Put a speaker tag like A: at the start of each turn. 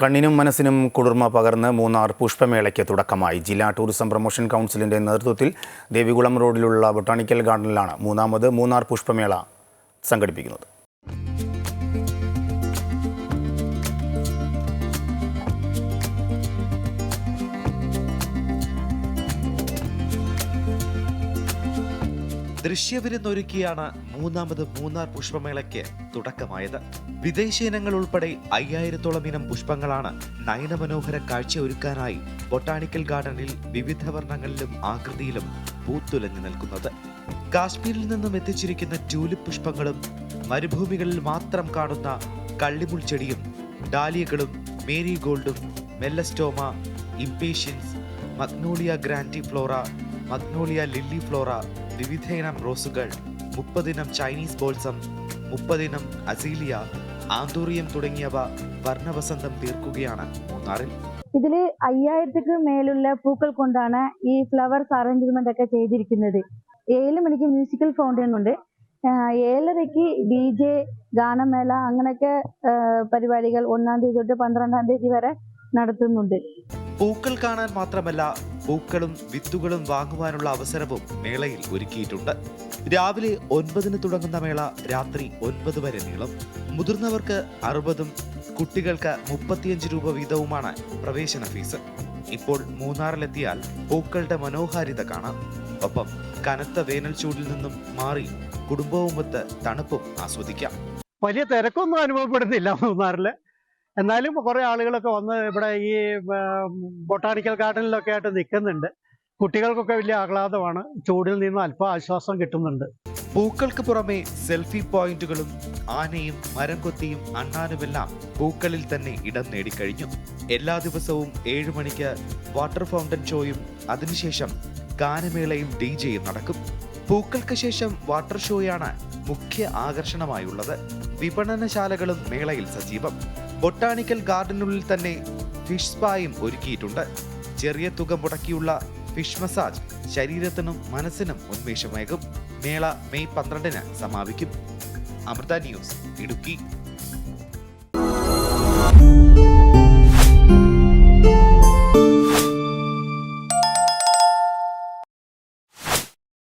A: കണ്ണിനും മനസ്സിനും കുളിർമ പകർന്ന് മൂന്നാർ പുഷ്പമേളയ്ക്ക് തുടക്കമായി. ജില്ലാ ടൂറിസം പ്രൊമോഷൻ കൗൺസിലിന്റെ നേതൃത്വത്തിൽ ദേവികുളം റോഡിലുള്ള ബൊട്ടാണിക്കൽ ഗാർഡനിലാണ് മൂന്നാമത് മൂന്നാർ പുഷ്പമേള സംഘടിപ്പിക്കുന്നത്.
B: ദൃശ്യവിരുന്നൊരുക്കിയാണ് മൂന്നാമത് മൂന്നാർ പുഷ്പമേളയ്ക്ക് തുടക്കമായത്. വിദേശ ഇനങ്ങൾ ഉൾപ്പെടെ അയ്യായിരത്തോളം ഇനം പുഷ്പങ്ങളാണ് നയനമനോഹര കാഴ്ച ഒരുക്കാനായി ബൊട്ടാണിക്കൽ ഗാർഡനിൽ വിവിധ വർണങ്ങളിലും ആകൃതിയിലും പൂത്തുലഞ്ഞു നിൽക്കുന്നത്. കാശ്മീരിൽ നിന്നും എത്തിച്ചിരിക്കുന്ന ട്യൂലിപ്പ് പുഷ്പങ്ങളും മരുഭൂമികളിൽ മാത്രം കാണുന്ന കള്ളിമുൾ ചെടിയും ഡാലിയകളും മേരി ഗോൾഡും melastoma impatiens magnolia grandiflora magnolia liliflora വിവിധയിനം റോസുകൾ മുപ്പതിനം ചൈനീസ് ബോൾസം മുപ്പതിനം അസീലിയ ആന്തൂറിയം തുടങ്ങിയവ വർണവസന്തം തീർക്കുകയാണ് മൂന്നാറിൽ.
C: ഇതിൽ അയ്യായിരത്തിക്ക് മേലുള്ള പൂക്കൾ കൊണ്ടാണ് ഈ ഫ്ലവർസ് അറേഞ്ച്മെന്റ് ഒക്കെ ചെയ്തിരിക്കുന്നത്. ഏഴ് മണിക്ക് മ്യൂസിക്കൽ ഫൗണ്ടൻ ഉണ്ട്. ഏഴരയ്ക്ക് ഡി ജെ ഗാനമേള അങ്ങനെയൊക്കെ പരിപാടികൾ ഒന്നാം തീയതി തൊട്ട് പന്ത്രണ്ടാം തീയതി വരെ നടത്തുന്നുണ്ട്.
B: പൂക്കൾ കാണാൻ മാത്രമല്ല പൂക്കളും വിത്തുകളും വാങ്ങുവാനുള്ള അവസരവും മേളയിൽ ഒരുക്കിയിട്ടുണ്ട്. രാവിലെ ഒൻപതിന് തുടങ്ങുന്ന മേള രാത്രി ഒൻപത് വരെ നീളും. മുതിർന്നവർക്ക് അറുപതും കുട്ടികൾക്ക് മുപ്പത്തിയഞ്ച് രൂപ വീതവുമാണ് പ്രവേശന ഫീസ്. ഇപ്പോൾ മൂന്നാറിലെത്തിയാൽ പൂക്കളുടെ മനോഹാരിത കാണാം. ഒപ്പം കനത്ത വേനൽ ചൂടിൽ നിന്നും മാറി കുടുംബവുമൊത്ത് തണുപ്പും ആസ്വദിക്കാം.
D: വലിയ തിരക്കൊന്നും അനുഭവപ്പെടുന്നില്ല മൂന്നാറിൽ എന്നാലും കുറെ ആളുകളൊക്കെ വന്ന് ഇവിടെ ഈ ബൊട്ടാണിക്കൽ ഗാർഡനിലൊക്കെ ആയിട്ട് നിൽക്കുന്നുണ്ട്. കുട്ടികൾക്കൊക്കെ വലിയ ആഹ്ലാദമാണ്. ചൂടിൽ നിന്ന് അല്പം ആശ്വാസം കിട്ടുന്നുണ്ട്.
B: പൂക്കൾക്ക് പുറമെ സെൽഫി പോയിന്റുകളും ആനയും മരം കൊത്തിയും അണ്ണാനുമെല്ലാം പൂക്കളിൽ തന്നെ ഇടം നേടിക്കഴിഞ്ഞു. എല്ലാ ദിവസവും ഏഴു മണിക്ക് വാട്ടർ ഫൗണ്ടൻ ഷോയും അതിനുശേഷം ഗാനമേളയും ഡി ജെയും നടക്കും. പൂക്കൾക്ക് ശേഷം വാട്ടർ ഷോയാണ് മുഖ്യ ആകർഷണമായുള്ളത്. വിപണനശാലകളും മേളയിൽ സജീവം. ബൊട്ടാണിക്കൽ ഗാർഡനുള്ളിൽ തന്നെ ഫിഷ് സ്പായും ഒരുക്കിയിട്ടുണ്ട്. ചെറിയ തുക മുടക്കിയുള്ള ഫിഷ് മസാജ് ശരീരത്തിനും മനസ്സിനും ഉന്മേഷമേകും. മേള മെയ് പന്ത്രണ്ടിന് സമാപിക്കും. അമൃത ന്യൂസ് ഇടുക്കി.